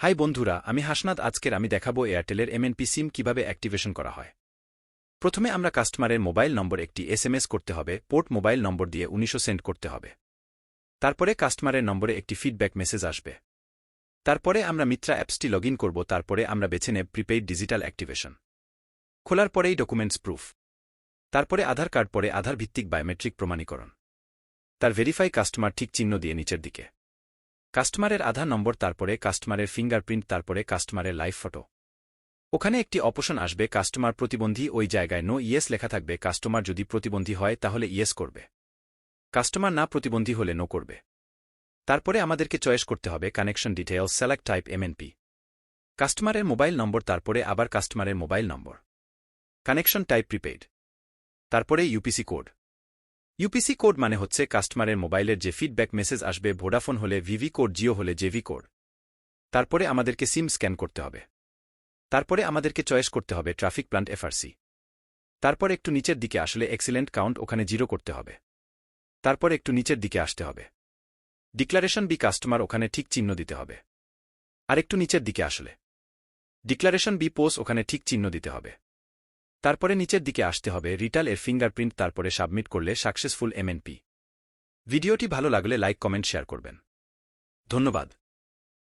High বন্ধুরা, আমি হাসনাদ আজকের আমি দেখাবো এয়ারটেলের এমএনপি সিম কীভাবে অ্যাক্টিভেশন করা হয়। প্রথমে আমরা কাস্টমারের মোবাইল নম্বর একটি এসএমএস করতে হবে, পোর্ট মোবাইল নম্বর দিয়ে উনিশশো সেন্ড করতে হবে। তারপরে কাস্টমারের নম্বরে একটি ফিডব্যাক মেসেজ আসবে। তারপরে আমরা মিত্রা অ্যাপসটি লগ ইন করব, তারপরে আমরা বেছে নেব প্রিপেইড ডিজিটাল অ্যাক্টিভেশন। খোলার পরেই ডকুমেন্টস প্রুফ। তারপরে আধার কার্ড পরে আধার ভিত্তিক বায়োমেট্রিক প্রমাণীকরণ। তার ভেরিফাই কাস্টমার ঠিক চিহ্ন দিয়ে নিচের দিকে। কাস্টমারের আধার নম্বর তারপরে কাস্টমারের ফিঙ্গারপ্রিন্ট তারপরে কাস্টমারের লাইভ ফটো। ওখানে একটি অপশন আসবে, কাস্টমার প্রতিবন্ধী, ওই জায়গায় নো ইয়েস লেখা থাকবে, কাস্টমার যদি প্রতিবন্ধী হয় তাহলে ইয়েস করবে। কাস্টমার না প্রতিবন্ধী হলে নো করবে। তারপরে আমাদেরকে চয়েস করতে হবে connection details select type MNP কাস্টমারের মোবাইল নম্বর, তারপরে আবার কাস্টমারের mobile number. Connection type prepaid. তারপরে ইউপিসি কোড। ইউপিসি কোড মানে হচ্ছে কাস্টমারের মোবাইলের যে ফিডব্যাক মেসেজ আসবে ভোডাফোন হলে ভিভি কোড, জিও হলে জেভি কোড। তারপরে আমাদেরকে সিম স্ক্যান করতে হবে। তারপরে আমাদেরকে চয়েস করতে হবে ট্রাফিক প্লান্ট এফআরসি। তারপর একটু নিচের দিকে আসলে এক্সিলেন্ট কাউন্ট, ওখানে জিরো করতে হবে। তারপর একটু নিচের দিকে আসতে হবে। ডিক্লারেশন বি কাস্টমার, ওখানে ঠিক চিহ্ন দিতে হবে। আর একটু নিচের দিকে আসলে। ডিক্লারেশন বি পোস ওখানে ঠিক চিহ্ন দিতে হবে। তারপরে নিচের দিকে আসতে হবে, রিটাল এর ফিঙ্গারপ্রিন্ট তারপরে সাবমিট করলে সাকসেসফুল এমএনপি ভিডিওটি ভালো লাগলে লাইক, কমেন্ট, শেয়ার করবেন। ধন্যবাদ।